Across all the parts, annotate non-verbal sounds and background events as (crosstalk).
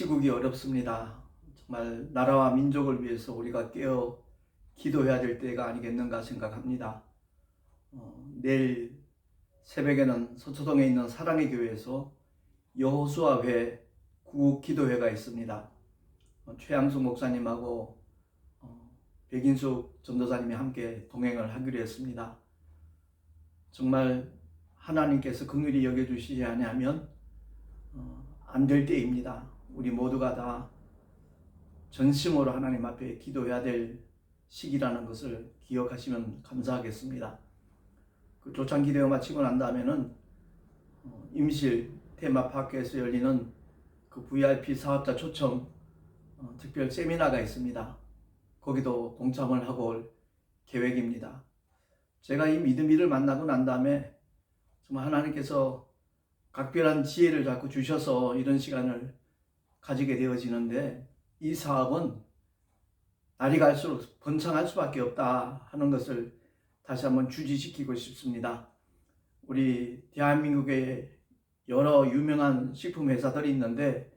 시국이 어렵습니다. 정말 나라와 민족을 위해서 우리가 깨어 기도해야 될 때가 아니겠는가 생각합니다. 어, 내일 새벽에는 서초동에 있는 사랑의 교회에서 여호수아회 구국 기도회가 있습니다. 어, 최양숙 목사님하고 어, 백인숙 전도사님이 함께 동행을 하기로 했습니다. 정말 하나님께서 긍휼히 여겨주시지 아니하면 어, 안될 때입니다. 우리 모두가 다 전심으로 하나님 앞에 기도해야 될 시기라는 것을 기억하시면 감사하겠습니다. 그 조찬 기대가 마치고 난 다음에는 어, 임실 테마파크에서 열리는 그 VIP 사업자 초청 어, 특별 세미나가 있습니다. 거기도 동참을 하고 올 계획입니다. 제가 이 믿음이를 만나고 난 다음에 정말 하나님께서 각별한 지혜를 자꾸 주셔서 이런 시간을 가지게 되어지는데 이 사업은 날이 갈수록 번창할 수밖에 없다 하는 것을 다시 한번 주지시키고 싶습니다. 우리 대한민국에 여러 유명한 식품 회사들이 있는데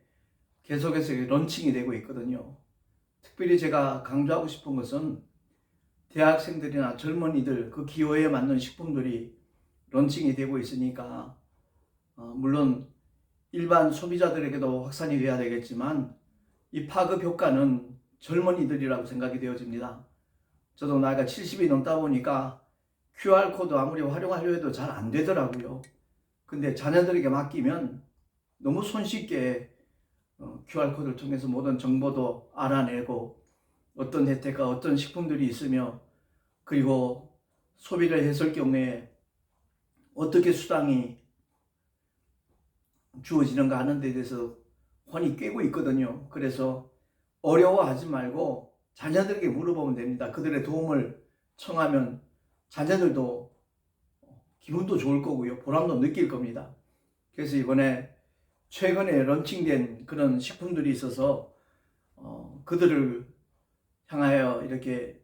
계속해서 런칭이 되고 있거든요. 특별히 제가 강조하고 싶은 것은 대학생들이나 젊은이들 그 기호에 맞는 식품들이 런칭이 되고 있으니까 어, 물론 일반 소비자들에게도 확산이 돼야 되겠지만 이 파급 효과는 젊은이들이라고 생각이 되어집니다. 저도 나이가 70이 넘다 보니까 QR코드 아무리 활용하려 해도 잘 안 되더라고요. 근데 자녀들에게 맡기면 너무 손쉽게 어, QR코드를 통해서 모든 정보도 알아내고 어떤 혜택과 어떤 식품들이 있으며 그리고 소비를 했을 경우에 어떻게 수당이 주어지는가 하는 데 대해서 혼이 꿰고 있거든요. 그래서 어려워하지 말고 자녀들에게 물어보면 됩니다. 그들의 도움을 청하면 자녀들도 기분도 좋을 거고요. 보람도 느낄 겁니다. 그래서 이번에 최근에 런칭된 그런 식품들이 있어서 어, 그들을 향하여 이렇게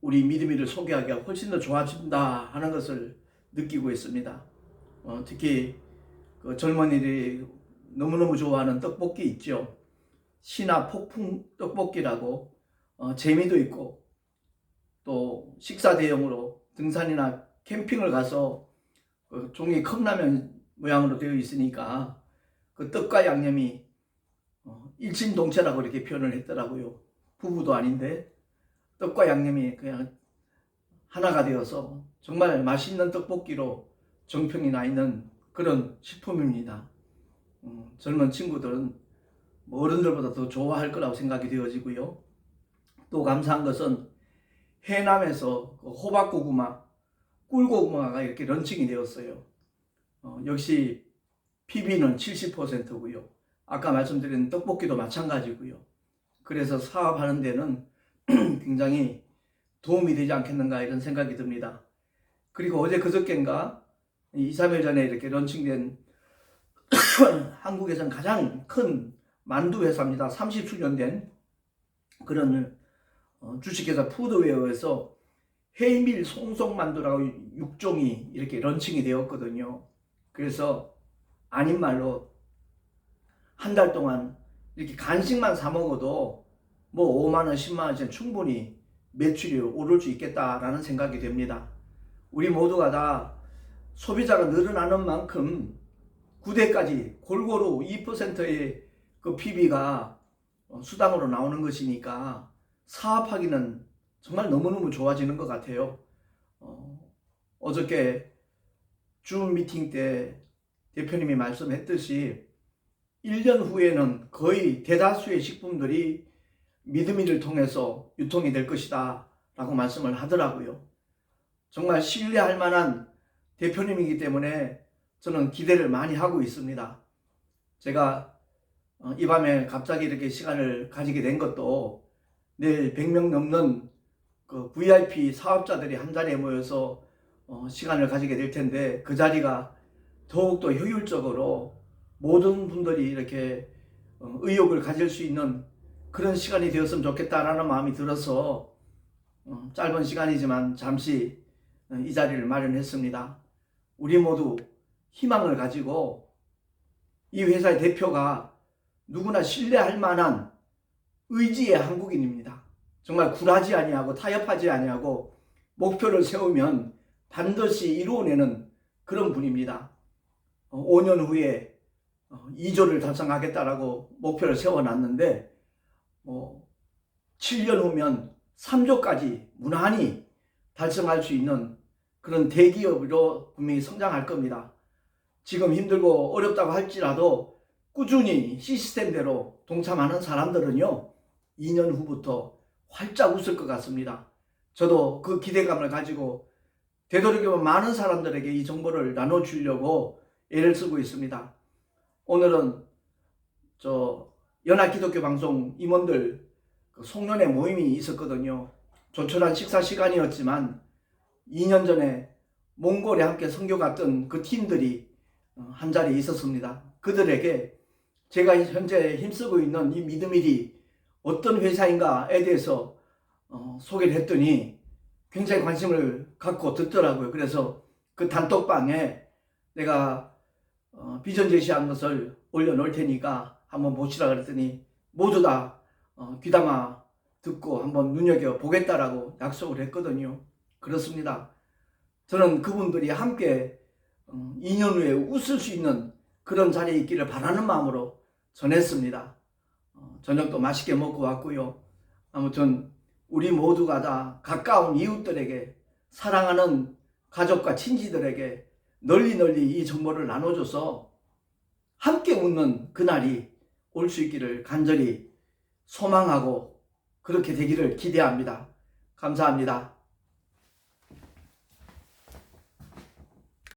우리 믿음이를 소개하기가 훨씬 더 좋아진다 하는 것을 느끼고 있습니다. 어, 특히 그 젊은이들이 너무너무 좋아하는 떡볶이 있죠. 신화 폭풍 떡볶이라고 어, 재미도 있고 또 식사 대용으로 등산이나 캠핑을 가서 그 종이 컵라면 모양으로 되어 있으니까 그 떡과 양념이 어, 일심동체라고 이렇게 표현을 했더라고요. 부부도 아닌데 떡과 양념이 그냥 하나가 되어서 정말 맛있는 떡볶이로 정평이 나 있는 그런 식품입니다. 음, 젊은 친구들은 뭐 어른들보다 더 좋아할 거라고 생각이 되어지고요. 또 감사한 것은 해남에서 그 호박고구마, 꿀고구마가 이렇게 런칭이 되었어요. 어, 역시 PB는 70%고요. 아까 말씀드린 떡볶이도 마찬가지고요. 그래서 사업하는 데는 (clears throat) 굉장히 도움이 되지 않겠는가 이런 생각이 듭니다. 그리고 어제 그저께인가 2, 3일 전에 이렇게 런칭된 (coughs) 한국에선 가장 큰 만두 회사입니다. 30수년 된 그런 어, 주식회사 푸드웨어에서 해밀 송송 만두라고 6종이 이렇게 런칭이 되었거든요. 그래서 아닌 말로 한 달 동안 이렇게 간식만 사 먹어도 뭐 5만 원, 10만 원쯤 충분히 매출이 오를 수 있겠다라는 생각이 됩니다. 우리 모두가 다 소비자가 늘어나는 만큼 9대까지 골고루 2%의 그 PB가 수당으로 나오는 것이니까 사업하기는 정말 너무너무 좋아지는 것 같아요. 어, 어저께 줌 미팅 때 대표님이 말씀했듯이 1년 후에는 거의 대다수의 식품들이 믿음이를 통해서 유통이 될 것이다 라고 말씀을 하더라고요. 정말 신뢰할 만한 대표님이기 때문에 저는 기대를 많이 하고 있습니다. 제가 어, 이 밤에 갑자기 이렇게 시간을 가지게 된 것도 내일 100명 넘는 그 VIP 사업자들이 한 자리에 모여서 어, 시간을 가지게 될 텐데 그 자리가 더욱더 효율적으로 모든 분들이 이렇게 어, 의욕을 가질 수 있는 그런 시간이 되었으면 좋겠다라는 마음이 들어서 짧은 시간이지만 잠시 이 자리를 마련했습니다. 우리 모두 희망을 가지고 이 회사의 대표가 누구나 신뢰할 만한 의지의 한국인입니다. 정말 굴하지 아니하고 타협하지 아니하고 목표를 세우면 반드시 이루어내는 그런 분입니다. 5년 후에 2조를 달성하겠다라고 목표를 세워놨는데 뭐 7년 후면 3조까지 무난히 달성할 수 있는 그런 대기업으로 분명히 성장할 겁니다. 지금 힘들고 어렵다고 할지라도 꾸준히 시스템대로 동참하는 사람들은요, 2년 후부터 활짝 웃을 것 같습니다. 저도 그 기대감을 가지고 되도록이면 많은 사람들에게 이 정보를 나눠주려고 애를 쓰고 있습니다. 오늘은 저 연합기독교 방송 임원들 그 송년회 모임이 있었거든요. 조촐한 식사 시간이었지만 2년 전에 몽골에 함께 선교 갔던 그 팀들이 어, 한 자리에 있었습니다. 그들에게 제가 현재 힘쓰고 있는 이 믿음일이 어떤 회사인가에 대해서 어, 소개를 했더니 굉장히 관심을 갖고 듣더라고요. 그래서 그 단톡방에 내가 어, 비전 제시한 것을 올려놓을 테니까 한번 보시라 그랬더니 모두 다 어, 귀담아 듣고 한번 눈여겨 보겠다라고 약속을 했거든요. 그렇습니다. 저는 그분들이 함께 어, 2년 후에 웃을 수 있는 그런 자리에 있기를 바라는 마음으로 전했습니다. 어, 저녁도 맛있게 먹고 왔고요. 아무튼 우리 모두가 다 가까운 이웃들에게 사랑하는 가족과 친지들에게 널리 널리 이 정보를 나눠줘서 함께 웃는 그날이 올 수 있기를 간절히 소망하고 그렇게 되기를 기대합니다. 감사합니다.